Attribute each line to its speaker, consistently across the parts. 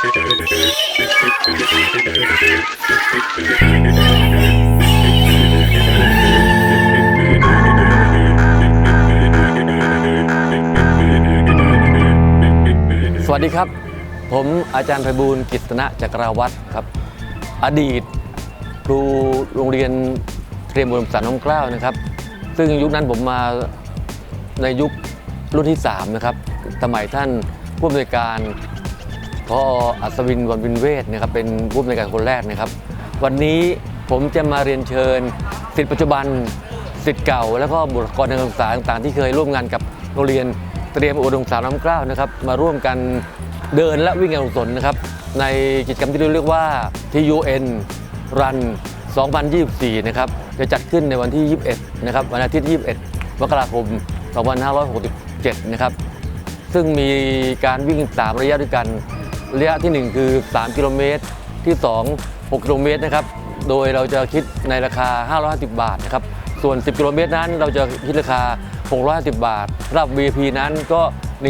Speaker 1: สวัสดีครับ ผมอาจารย์ไพบูลย์กิตนะจักราวัตรครับ อดีตครูโรงเรียนเตรียมอุดมศึกษาน้อมเกล้านะครับ ซึ่งยุคนั้นผมมาในยุครุ่นที่ 3 นะครับสมัยท่านผู้อำนวยการ พออัศวินวันวินเวทนะครับเป็นผู้อำนการคนแรกนะครับ วันนี้ผมจะมาเรียนเชิญสิทธิปัจจุบันสิทธิ์เก่า แล้วก็บุคลากรทางการศึกษาต่างๆ ที่เคยร่วมงานกับโรงเรียนเตรียมอุดมศึกษาน้อมเกล้านะครับมาร่วมกันเดินและวิ่งการกุศลนะครับในกิจกรรมที่เรียกว่า TUN Run 2024 นะครับจะจัดขึ้นในวันที่ 21 นะครับวันอาทิตย์ 21 มกราคม 2567 นะครับซึ่งมีการวิ่ง 3 ระยะด้วยกัน ระยะทีหนึ่1 คือ 3 กิโลเมตร ที่ 2 6 กิโลเมตรนะครับ โดยเราจะคิดในราคา 550 บาทนะครับ ส่วน 10 กิโลเมตรนั้น เราจะคิดราคา 650 บาทสำหรับ VIP นั้นก็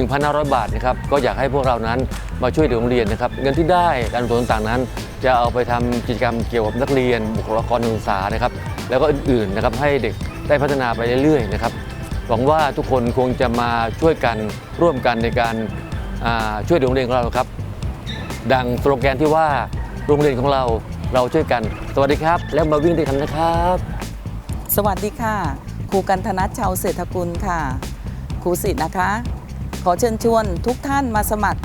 Speaker 1: 1,500 บาทนะครับ ก็อยากให้พวกเรานั้นมาช่วยเหลือโรงเรียนนะครับ เงินที่ได้การกุศลต่างๆนั้น จะเอาไปทำกิจกรรมเกี่ยวกับนักเรียน บุคลากรทางการศึกษานะครับ แล้วก็อื่นๆนะครับให้เด็กได้พัฒนาไปเรื่อยๆนะครับ หวังว่าทุกคนคงจะมาช่วยกันร่วมกันในการช่วยเหลือโรงเรียนของเราครับ ดังสโลแกนที่ว่าโรงเรียนของเราเราช่วยกัน สวัสดีครับ แล้วมาวิ่งด้วยกันนะครับ
Speaker 2: สวัสดีค่ะ ครูกันธนัทชาวเศรษฐกุลค่ะ ครูสิทธิ์นะคะ ขอเชิญชวนทุกท่านมาสมัคร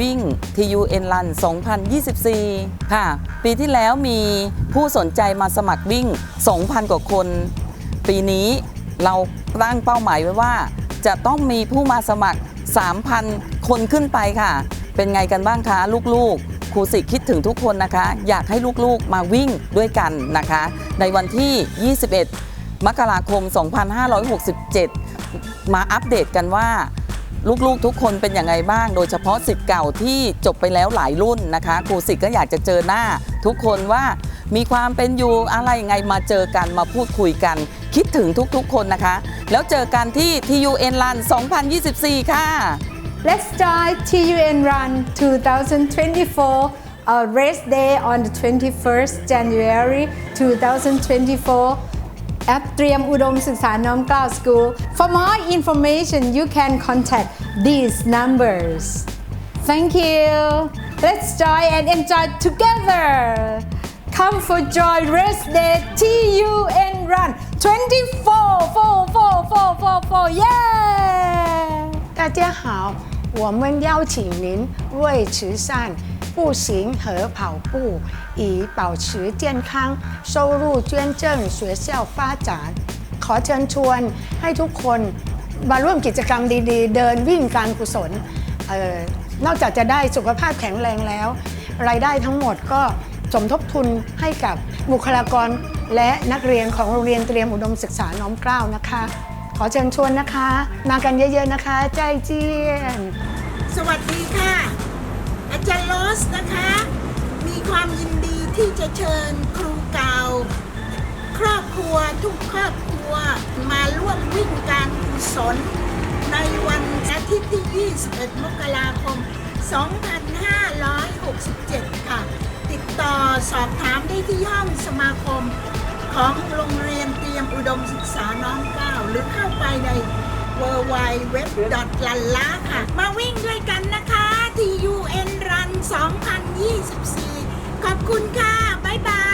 Speaker 2: วิ่ง TUN Run 2024 ค่ะ ปีที่แล้วมีผู้สนใจมาสมัครวิ่ง 2,000 กว่าคน ปีนี้เราตั้งเป้าหมายไว้ว่า จะต้องมีผู้มาสมัคร 3,000 คนขึ้นไปค่ะ เป็นไงกันบ้างคะลูกๆ ครูสิคิดถึงทุกคนนะคะ อยากให้ลูกๆมาวิ่งด้วยกันนะคะ ในวันที่ 21 มกราคม 2567 มาอัปเดตกันว่าลูกๆ ทุกคนเป็นอย่างไรบ้าง โดยเฉพาะสิทธิ์เก่าที่จบไปแล้วหลายรุ่นนะคะครูสิทธิ์ก็อยากจะเจอหน้า ทุกคนว่ามีความเป็นอยู่อะไรไงมาเจอกันมาพูดคุยกัน คิดถึงทุกๆ คนนะคะ แล้วเจอกันที่ TUN Run 2024 ค่ะ
Speaker 3: Let's join TUN Run 2024, a race day on the 21st January 2024 at Triam Udom Siksa Nom Klao School. For more information, you can contact these numbers. Thank you. Let's join and enjoy together. Come for joy race day TUN Run 24 4 4 4 4 4 yeah!
Speaker 4: 大家好， 我们邀请您为慈善、步行和跑步，以保持健康收入捐赠学校发展。ขอเชิญชวนให้ทุกคนมาร่วมกิจกรรมดีๆ เดินวิ่งการกุศลเออนอกจากจะได้สุขภาพแข็งแรงแล้ว รายได้ทั้งหมดก็สมทบทุนให้กับบุคลากรและนักเรียนของโรงเรียนเตรียมอุดมศึกษาน้อมเกล้านะคะ ขอเชิญชวนนะคะ มากันเยอะๆนะคะ ใจเจียน
Speaker 5: ส วัสดีค่ะ อาจารย์โรสนะคะ มีความยินดีที่จะเชิญครูเก่า ครอบครัวทุกครอบครัวมาร่วมวิ่งการกุศลในวันอาทิตย์ที่ 21 มกราคม 2567 ค่ะ ติดต่อสอบถามได้ที่ห้องสมาคม ของโรงเรียนเตรียมอุดมศึกษาน้องเก้าหรือเข้าไปใน w w w l a l a ค่ะ มาวิ่งด้วยกันนะคะ TUN Run 2024 ขอบคุณค่ะ บ๊ายบาย